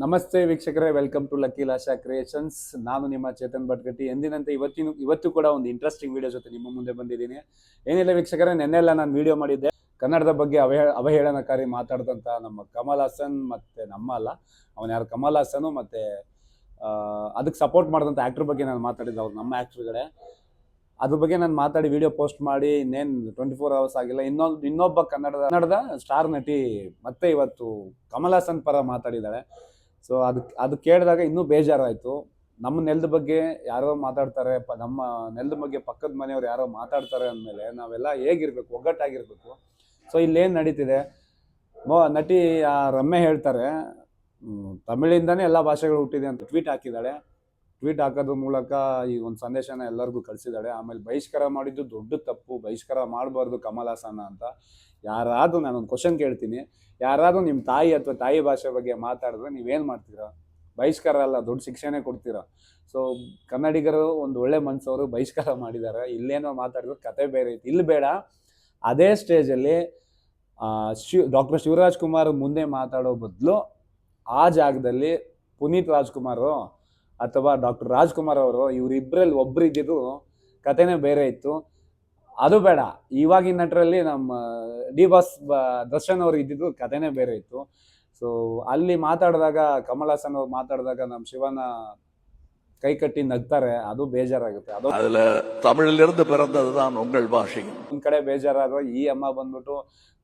ನಮಸ್ತೆ ವೀಕ್ಷಕರೇ welcome to lucky Lasha creations ನಾನು ನಿಮ್ಮ ಚೇತನ್ ಭಟ್ಗಟ್ಟಿ. ಎಂದಿನಂತೆ ಇವತ್ತಿನ, ಇವತ್ತು ಕೂಡ ಒಂದು ಇಂಟ್ರೆಸ್ಟಿಂಗ್ ವಿಡಿಯೋ ಜೊತೆ ನಿಮ್ಮ ಮುಂದೆ ಬಂದಿದ್ದೀನಿ. ಏನಿಲ್ಲ ವೀಕ್ಷಕರೇ ನೆನ್ನೆಲ್ಲ ನಾನು ವಿಡಿಯೋ ಮಾಡಿದ್ದೆ. ಕನ್ನಡದ ಬಗ್ಗೆ ಅವಹೇ, ಅವಹೇಳನಕಾರಿ ಮಾತಾಡಿದಂಥ ನಮ್ಮ ಕಮಲ್ ಹಾಸನ್ ಮತ್ತು ನಮ್ಮ ಅಲ್ಲ, ಅವನು ಯಾರು? ಕಮಲ್ ಹಾಸನು ಮತ್ತು ಅದಕ್ಕೆ ಸಪೋರ್ಟ್ ಮಾಡಿದಂಥ ಆ್ಯಕ್ಟ್ರ್ ಬಗ್ಗೆ ನಾನು ಮಾತಾಡಿದ್ದೆ, ಅವ್ರು ನಮ್ಮ ಆ್ಯಕ್ಟ್ರ್ಗಳೇ ಅದ್ರ ಬಗ್ಗೆ ನಾನು ಮಾತಾಡಿ ವಿಡಿಯೋ ಪೋಸ್ಟ್ ಮಾಡಿ, ಇನ್ನೇನು ಟ್ವೆಂಟಿ ಫೋರ್ ಅವರ್ಸ್ ಆಗಿಲ್ಲ. ಇನ್ನೊಂದು, ಇನ್ನೊಬ್ಬ ಕನ್ನಡದ ಕನ್ನಡದ ಸ್ಟಾರ್ ನಟಿ ಮತ್ತೆ ಇವತ್ತು ಕಮಲ್ ಹಾಸನ್ ಪರ ಮಾತಾಡಿದ್ದಾಳೆ. ಸೊ ಅದು ಅದು ಕೇಳಿದಾಗ ಇನ್ನೂ ಬೇಜಾರಾಯಿತು. ನಮ್ಮ ನೆಲದ ಬಗ್ಗೆ ಯಾರೋ ಮಾತಾಡ್ತಾರೆ, ಪ, ನಮ್ಮ ನೆಲದ ಬಗ್ಗೆ ಪಕ್ಕದ ಮನೆಯವ್ರು ಯಾರೋ ಮಾತಾಡ್ತಾರೆ ಅಂದಮೇಲೆ ನಾವೆಲ್ಲ ಹೇಗಿರ್ಬೇಕು, ಒಗ್ಗಟ್ಟಾಗಿರ್ಬೇಕು. ಸೊ ಇಲ್ಲೇನು ನಡೀತಿದೆ. ಮೋ, ನಟಿ ರಮ್ಯ ಹೇಳ್ತಾರೆ ತಮಿಳಿಂದಾನೇ ಎಲ್ಲ ಭಾಷೆಗಳು ಹುಟ್ಟಿದೆ ಅಂತ ಟ್ವೀಟ್ ಹಾಕಿದ್ದಾಳೆ. ಟ್ವೀಟ್ ಹಾಕೋದ್ರ ಮೂಲಕ ಈ ಒಂದು ಸಂದೇಶನ ಎಲ್ಲರಿಗೂ ಕಳಿಸಿದ್ದಾಳೆ ಆಮೇಲೆ ಬಹಿಷ್ಕಾರ ಮಾಡಿದ್ದು ದೊಡ್ಡ ತಪ್ಪು. ಬಹಿಷ್ಕಾರ ಮಾಡಬಾರ್ದು ಕಮಲ್ ಹಾಸನ ಅಂತ. ಯಾರಾದರೂ ನಾನೊಂದು ಕ್ವಶನ್ ಕೇಳ್ತೀನಿ. ಯಾರಾದರೂ ನಿಮ್ಮ ತಾಯಿ ಅಥವಾ ತಾಯಿ ಭಾಷೆ ಬಗ್ಗೆ ಮಾತಾಡಿದ್ರೆ ನೀವೇನು ಮಾಡ್ತೀರಾ? ಬಹಿಷ್ಕಾರ ಅಲ್ಲ, ದೊಡ್ಡ ಶಿಕ್ಷೆನೇ ಕೊಡ್ತೀರಾ? ಸೊ ಕನ್ನಡಿಗರು ಒಂದು ಒಳ್ಳೆ ಮನಸ್ಸವರು ಬಹಿಷ್ಕಾರ ಮಾಡಿದ್ದಾರೆ. ಇಲ್ಲೇನೋ ಮಾತಾಡಿದ್ರು ಕತೆ ಬೇರೆ ಐತಿ. ಇಲ್ಲಿ ಬೇಡ. ಅದೇ ಸ್ಟೇಜಲ್ಲಿ ಶಿವ್ ಡಾಕ್ಟರ್ ಶಿವರಾಜ್ ಕುಮಾರ್ ಮುಂದೆ ಮಾತಾಡೋ ಬದಲು ಆ ಜಾಗದಲ್ಲಿ ಪುನೀತ್ ರಾಜ್ಕುಮಾರ್ ಅಥವಾ ಡಾಕ್ಟರ್ ರಾಜ್ಕುಮಾರ್ ಅವರು ಇವರಿಬ್ಬರಲ್ಲಿ ಒಬ್ರು ಇದ್ದಿದ್ದು ಕತೆನೇ ಬೇರೆ ಇತ್ತು ಅದು ಬೇಡ ಇವಾಗಿನ ನಟರಲ್ಲಿ ನಮ್ಮ ಡಿ ಬಾಸ್ ಬ- ದರ್ಶನ್ ಅವರು ಇದ್ದಿದ್ದು ಕತೆನೇ ಬೇರೆ ಇತ್ತು ಸೊ ಅಲ್ಲಿ ಮಾತಾಡಿದಾಗ ಕಮಲ್ ಹಾಸನ್ ಅವ್ರು ಮಾತಾಡಿದಾಗ ನಮ್ಮ ಶಿವನ ಕೈ ಕಟ್ಟಿ ನಗ್ತಾರೆ ಅದು ಬೇಜಾರಾಗುತ್ತೆ ಅದು அதுல தமிழிலிருந்து பிறந்ததுதான் உங்கள் பாஷை ಒಂದ್ ಕಡೆ ಬೇಜಾರಾದ್ರೆ ಈ ಅಮ್ಮ ಬಂದ್ಬಿಟ್ಟು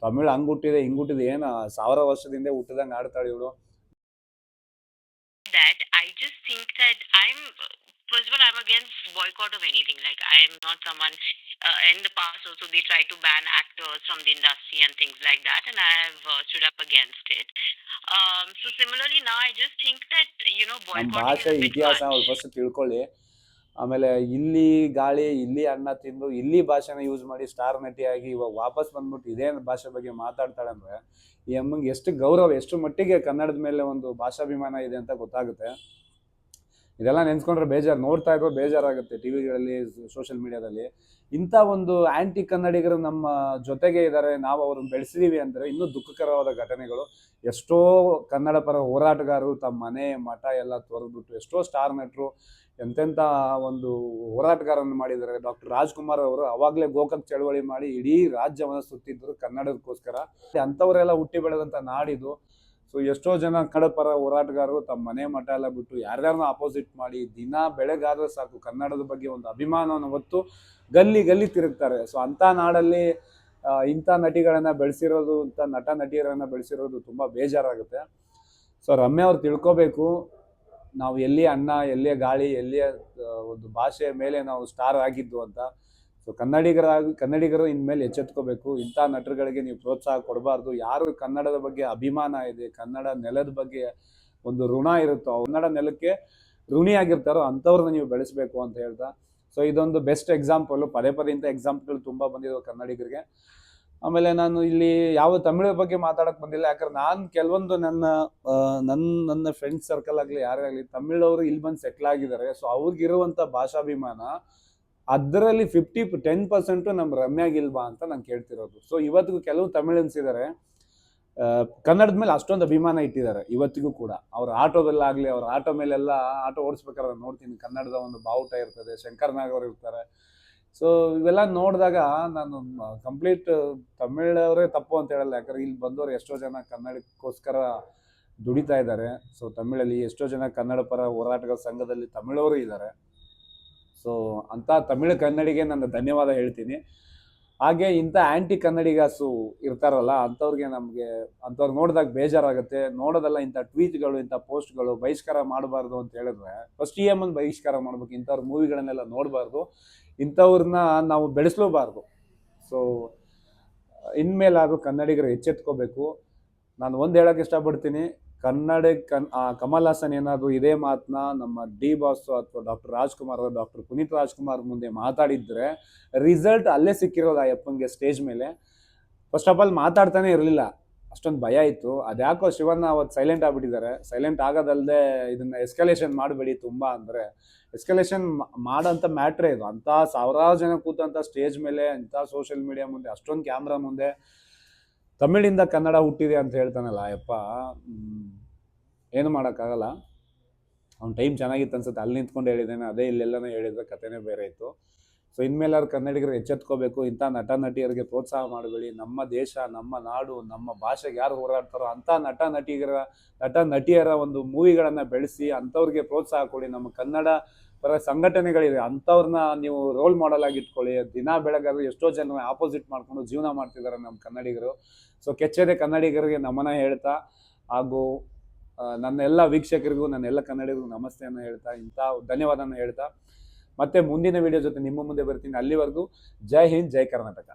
ತಮಿಳ್ ಹಂಗ್ ಹುಟ್ಟಿದೆ ಹಿಂಗ್ ಹುಟ್ಟಿದೆ ಏನ ಸಾವಿರ ವರ್ಷದಿಂದ ಹುಟ್ಟಿದಂಗೆ ಆಡ್ತಾಳೆ ಇವಳು that. I just think that I'm first of all, I'm against boycott of anything. Like I am not someone. Uh, in the past, also they tried to ban actors from the industry and things like that, and I have uh, stood up against it. Um, so similarly, now I just think that you know boycott. ಆಮೇಲೆ ಇಲ್ಲಿ ಗಾಳಿ, ಇಲ್ಲಿ ಅನ್ನ ತಿಂದು, ಇಲ್ಲಿ ಭಾಷೆನ use ಮಾಡಿ star ನಟಿಯಾಗಿ ಇವಾಗ ವಾಪಸ್ ಬಂದ್ಬಿಟ್ಟು ಇದೇ ಭಾಷೆ ಬಗ್ಗೆ ಮಾತಾಡ್ತಾಳೆ ಅಂದ್ರೆ, ಈ ಅಮ್ಮಂಗೆ ಎಷ್ಟು ಗೌರವ, ಎಷ್ಟು ಮಟ್ಟಿಗೆ ಕನ್ನಡದ ಮೇಲೆ ಒಂದು ಭಾಷಾಭಿಮಾನ ಇದೆ ಅಂತ ಗೊತ್ತಾಗುತ್ತೆ. ಇದೆಲ್ಲ ನೆನ್ಸ್ಕೊಂಡ್ರೆ ಬೇಜಾರು, ನೋಡ್ತಾ ಇರೋ ಬೇಜಾರಾಗುತ್ತೆ ಟಿ ವಿಗಳಲ್ಲಿ ಸೋಷಿಯಲ್ ಮೀಡಿಯಾದಲ್ಲಿ. ಇಂಥ ಒಂದು ಆ್ಯಂಟಿ ಕನ್ನಡಿಗರು ನಮ್ಮ ಜೊತೆಗೆ ಇದ್ದಾರೆ ನಾವು ಅವ್ರನ್ನ ಬೆಳೆಸಿದೀವಿ ಅಂದರೆ ಇನ್ನೂ ದುಃಖಕರವಾದ ಘಟನೆಗಳು. ಎಷ್ಟೋ ಕನ್ನಡ ಪರ ಹೋರಾಟಗಾರರು ತಮ್ಮ ಮನೆ, ಮಠ ಎಲ್ಲ ತೊರೆದ್ಬಿಟ್ಟು ಎಷ್ಟೋ ಸ್ಟಾರ್ ನಟರು ಎಂತೆಂಥ ಒಂದು ಹೋರಾಟಗಾರನ್ನು ಮಾಡಿದ್ದಾರೆ. ಡಾಕ್ಟರ್ ರಾಜ್ಕುಮಾರ್ ಅವರು ಅವಾಗಲೇ ಗೋಕಾಕ್ ಚಳವಳಿ ಮಾಡಿ ಇಡೀ ರಾಜ್ಯವನ್ನು ಸುತ್ತಿದ್ದರು ಕನ್ನಡದಕ್ಕೋಸ್ಕರ ಅಂಥವರೆಲ್ಲ ಹುಟ್ಟಿ ಬೆಳೆದಂಥ ನಾಡಿದು. ಸೊ ಎಷ್ಟೋ ಜನ ಕಡಪರ ಪರ ಹೋರಾಟಗಾರರು ತಮ್ಮ ಮನೆ ಮಠ ಎಲ್ಲ ಬಿಟ್ಟು ಯಾರ್ಯಾರನ್ನ ಅಪೋಸಿಟ್ ಮಾಡಿ ದಿನ ಬೆಳಗಾದ್ರೆ ಸಾಕು. ಕನ್ನಡದ ಬಗ್ಗೆ ಒಂದು ಅಭಿಮಾನವನ್ನು ಹೊತ್ತು ಗಲ್ಲಿ ಗಲ್ಲಿ ತಿರುಗ್ತಾರೆ. ಸೊ ಅಂಥ ನಾಡಲ್ಲಿ ಇಂಥ ನಟಿಗಳನ್ನ ಬೆಳೆಸಿರೋದು ಅಂತ ನಟ ನಟಿಯರನ್ನ ಬೆಳೆಸಿರೋದು ತುಂಬ ಬೇಜಾರಾಗುತ್ತೆ. ಸೊ ರಮ್ಯ ಅವ್ರು ತಿಳ್ಕೊಬೇಕು. ನಾವು ಎಲ್ಲಿಯ ಅನ್ನ ಎಲ್ಲಿಯ ಗಾಳಿ, ಎಲ್ಲಿಯ ಒಂದು ಭಾಷೆಯ ಮೇಲೆ ನಾವು ಸ್ಟಾರ್ ಆಗಿದ್ದು ಅಂತ. ಸೊ ಕನ್ನಡಿಗರಾಗಿ ಕನ್ನಡಿಗರು ಇನ್ಮೇಲೆ ಎಚ್ಚೆತ್ಕೋಬೇಕು. ಇಂಥ ನಟರುಗಳಿಗೆ ನೀವು ಪ್ರೋತ್ಸಾಹ ಕೊಡಬಾರ್ದು. ಯಾರು ಕನ್ನಡದ ಬಗ್ಗೆ ಅಭಿಮಾನ ಇದೆ, ಕನ್ನಡ ನೆಲದ ಬಗ್ಗೆ ಒಂದು ಋಣ ಇರುತ್ತೋ, ಕನ್ನಡ ನೆಲಕ್ಕೆ ಋಣಿಯಾಗಿರ್ತಾರೋ ಅಂಥವ್ರನ್ನ ನೀವು ಬೆಳೆಸಬೇಕು ಅಂತ ಹೇಳ್ತಾ. ಸೊ ಇದೊಂದು ಬೆಸ್ಟ್ ಎಕ್ಸಾಂಪಲ್ ಪದೇ ಪದೇ ಇಂಥ ಎಕ್ಸಾಂಪಲ್ಗಳು ತುಂಬ ಬಂದಿದ್ದಾವೆ ಕನ್ನಡಿಗರಿಗೆ. ಆಮೇಲೆ ನಾನು ಇಲ್ಲಿ ಯಾವ ತಮಿಳ ಬಗ್ಗೆ ಮಾತಾಡಕ್ ಬಂದಿಲ್ಲ. ಯಾಕಂದ್ರೆ ನಾನು ಕೆಲವೊಂದು ನನ್ನ ನನ್ನ ನನ್ನ ಫ್ರೆಂಡ್ಸ್ ಸರ್ಕಲ್ ಆಗಲಿ, ಯಾರೇ ಆಗಲಿ, ತಮಿಳವರು ಇಲ್ಲಿ ಬಂದು ಸೆಟ್ಲ್ ಆಗಿದ್ದಾರೆ. ಸೊ ಅವ್ರಿಗಿರುವಂಥ ಭಾಷಾಭಿಮಾನ ಅದರಲ್ಲಿ ಫಿಫ್ಟಿ ಟೆನ್ ಪರ್ಸೆಂಟು ನಮ್ಮ ರಮ್ಯಾಗಿಲ್ವಾ ಅಂತ ನಾನು ಕೇಳ್ತಿರೋದು. ಸೊ ಇವತ್ತಿಗೂ ಕೆಲವು ತಮಿಳನ್ಸ್ ಇದ್ದಾರೆ ಕನ್ನಡದ ಮೇಲೆ ಅಷ್ಟೊಂದು ಅಭಿಮಾನ ಇಟ್ಟಿದ್ದಾರೆ ಇವತ್ತಿಗೂ ಕೂಡ. ಅವ್ರ ಆಟೋದಲ್ಲಾಗಲಿ ಅವ್ರ ಆಟೋ ಮೇಲೆಲ್ಲ ಆಟೋ ಓಡಿಸ್ಬೇಕಾದ್ರೆ ನೋಡ್ತೀನಿ, ಕನ್ನಡದ ಒಂದು ಬಾವುಟ ಇರ್ತದೆ, ಶಂಕರ್ ನಾಗ್ ಅವ್ರು ಇರ್ತಾರೆ. ಸೊ ಇವೆಲ್ಲ ನೋಡಿದಾಗ ನಾನು ಕಂಪ್ಲೀಟ್ ತಮಿಳವರೇ ತಪ್ಪು ಅಂತ ಹೇಳಲ್ಲ. ಯಾಕಂದ್ರೆ ಇಲ್ಲಿ ಬಂದವರು ಎಷ್ಟೋ ಜನ ಕನ್ನಡಕ್ಕೋಸ್ಕರ ದುಡಿತಾ ಇದ್ದಾರೆ. ಸೊ ತಮಿಳಲ್ಲಿ ಎಷ್ಟೋ ಜನ ಕನ್ನಡ ಪರ ಹೋರಾಟಗಾರ ಸಂಘದಲ್ಲಿ ತಮಿಳವರು ಇದ್ದಾರೆ ಸೊ ಅಂಥ ತಮಿಳು ಕನ್ನಡಿಗೆ ನಾನು ಧನ್ಯವಾದ ಹೇಳ್ತೀನಿ. ಹಾಗೆ ಇಂಥ ಆ್ಯಂಟಿ ಕನ್ನಡಿಗಾಸು ಇರ್ತಾರಲ್ಲ, ಅಂಥವ್ರಿಗೆ ನಮಗೆ, ಅಂಥವ್ರು ನೋಡಿದಾಗ ಬೇಜಾರಾಗುತ್ತೆ. ನೋಡೋದಲ್ಲ ಇಂಥ ಟ್ವೀಟ್ಗಳು ಇಂಥ ಪೋಸ್ಟ್ಗಳು ಬಹಿಷ್ಕಾರ ಮಾಡಬಾರ್ದು ಅಂತ ಹೇಳಿದ್ರೆ ಫಸ್ಟ್ ಇ ಎಂ ಬಹಿಷ್ಕಾರ ಮಾಡ್ಬೇಕು, ಇಂಥವ್ರ ಮೂವಿಗಳನ್ನೆಲ್ಲ ನೋಡಬಾರ್ದು. ಇಂಥವ್ರನ್ನ ನಾವು ಬೆಳೆಸಲೂಬಾರ್ದು. ಸೊ ಇನ್ಮೇಲಾದರೂ ಕನ್ನಡಿಗರು ಎಚ್ಚೆತ್ಕೋಬೇಕು. ನಾನು ಒಂದು ಹೇಳೋಕ್ಕೆ ಇಷ್ಟಪಡ್ತೀನಿ. ಕನ್ನಡ ಕನ್ ಕಮಲ್ ಹಾಸನ್ ಏನಾದರೂ ಇದೇ ಮಾತನ್ನ ನಮ್ಮ ಡಿ ಬಾಸ್ ಅಥವಾ ಡಾಕ್ಟರ್ ರಾಜ್ಕುಮಾರ್ ಡಾಕ್ಟರ್ ಪುನೀತ್ ರಾಜ್ಕುಮಾರ್ ಮುಂದೆ ಮಾತಾಡಿದ್ರೆ ರಿಸಲ್ಟ್ ಅಲ್ಲೇ ಸಿಕ್ಕಿರೋದು ಆ ಅಪ್ಪಂಗೆ ಸ್ಟೇಜ್ ಮೇಲೆ. ಫಸ್ಟ್ ಆಫ್ ಆಲ್ ಮಾತಾಡ್ತಾನೆ ಇರಲಿಲ್ಲ. ಅಷ್ಟೊಂದು ಭಯ ಇತ್ತು. ಅದ್ಯಾಕೋ ಶಿವಣ್ಣ ಅವತ್ತು ಸೈಲೆಂಟ್ ಆಗಿಬಿಟ್ಟಿದ್ದಾರೆ. ಸೈಲೆಂಟ್ ಆಗೋದಲ್ಲದೆ ಇದನ್ನ ಎಸ್ಕಲೇಷನ್ ಮಾಡಬೇಡಿ ತುಂಬ ಅಂದರೆ. ಎಸ್ಕಲೇಷನ್ ಮಾಡೋಂಥ ಮ್ಯಾಟ್ರೇ ಇದು. ಅಂಥ ಸಾವಿರಾರು ಜನ ಕೂತಂಥ ಸ್ಟೇಜ್ ಮೇಲೆ, ಅಂಥ ಸೋಷಿಯಲ್ ಮೀಡಿಯಾ ಮುಂದೆ, ಅಷ್ಟೊಂದು ಕ್ಯಾಮ್ರಾ ಮುಂದೆ ತಮಿಳಿಂದ ಕನ್ನಡ ಹುಟ್ಟಿದೆ ಅಂತ ಹೇಳ್ತಾನಲ್ಲ, ಯಪ್ಪ ಏನು ಮಾಡೋಕ್ಕಾಗಲ್ಲ. ಅವ್ನ ಟೈಮ್ ಚೆನ್ನಾಗಿತ್ತು ಅನ್ಸುತ್ತೆ. ಅಲ್ಲಿ ನಿಂತ್ಕೊಂಡು ಹೇಳಿದ್ದೇನೆ, ಅದೇ ಇಲ್ಲೆಲ್ಲನೂ ಹೇಳಿದ್ರೆ ಕಥೆನೇ ಬೇರೆ ಇತ್ತು. ಸೊ ಇನ್ಮೇಲಾದ್ರು ಕನ್ನಡಿಗರು ಎಚ್ಚೆತ್ಕೋಬೇಕು. ಇಂಥ ನಟ ನಟಿಯರಿಗೆ ಪ್ರೋತ್ಸಾಹ ಮಾಡಬೇಡಿ. ನಮ್ಮ ದೇಶ, ನಮ್ಮ ನಾಡು, ನಮ್ಮ ಭಾಷೆಗೆ ಯಾರು ಹೋರಾಡ್ತಾರೋ ಅಂಥ ನಟ ನಟಿಗರ ನಟ ನಟಿಯರ ಒಂದು ಮೂವಿಗಳನ್ನು ಬೆಳೆಸಿ ಅಂಥವ್ರಿಗೆ ಪ್ರೋತ್ಸಾಹ ಕೊಡಿ. ನಮ್ಮ ಕನ್ನಡ ಪರ ಸಂಘಟನೆಗಳಿವೆ. ಅಂಥವ್ರನ್ನ ನೀವು ರೋಲ್ ಮಾಡೆಲ್ ಆಗಿ ಇಟ್ಕೊಳ್ಳಿ. ದಿನ ಬೆಳಗಾದ್ರೆ ಎಷ್ಟೋ ಜನ ಆಪೋಸಿಟ್ ಮಾಡ್ಕೊಂಡು ಜೀವನ ಮಾಡ್ತಿದ್ದಾರೆ ನಮ್ಮ ಕನ್ನಡಿಗರು. ಸೊ ಕೆಚ್ಚದೆ ಕನ್ನಡಿಗರಿಗೆ ನಮನ ಹೇಳ್ತಾ ಹಾಗೂ ನನ್ನ ಎಲ್ಲ ವೀಕ್ಷಕರಿಗೂ, ನನ್ನ ಎಲ್ಲ ಕನ್ನಡಿಗರಿಗೂ ನಮಸ್ತೆಯನ್ನು ಹೇಳ್ತಾ ಇಂಥ ಧನ್ಯವಾದನ ಹೇಳ್ತಾ. ಮತ್ತೆ ಮುಂದಿನ ವಿಡಿಯೋ ಜೊತೆ ನಿಮ್ಮ ಮುಂದೆ ಬರ್ತೀನಿ. ಅಲ್ಲಿವರೆಗೂ ಜೈ ಹಿಂದ್ ಜೈ ಕರ್ನಾಟಕ.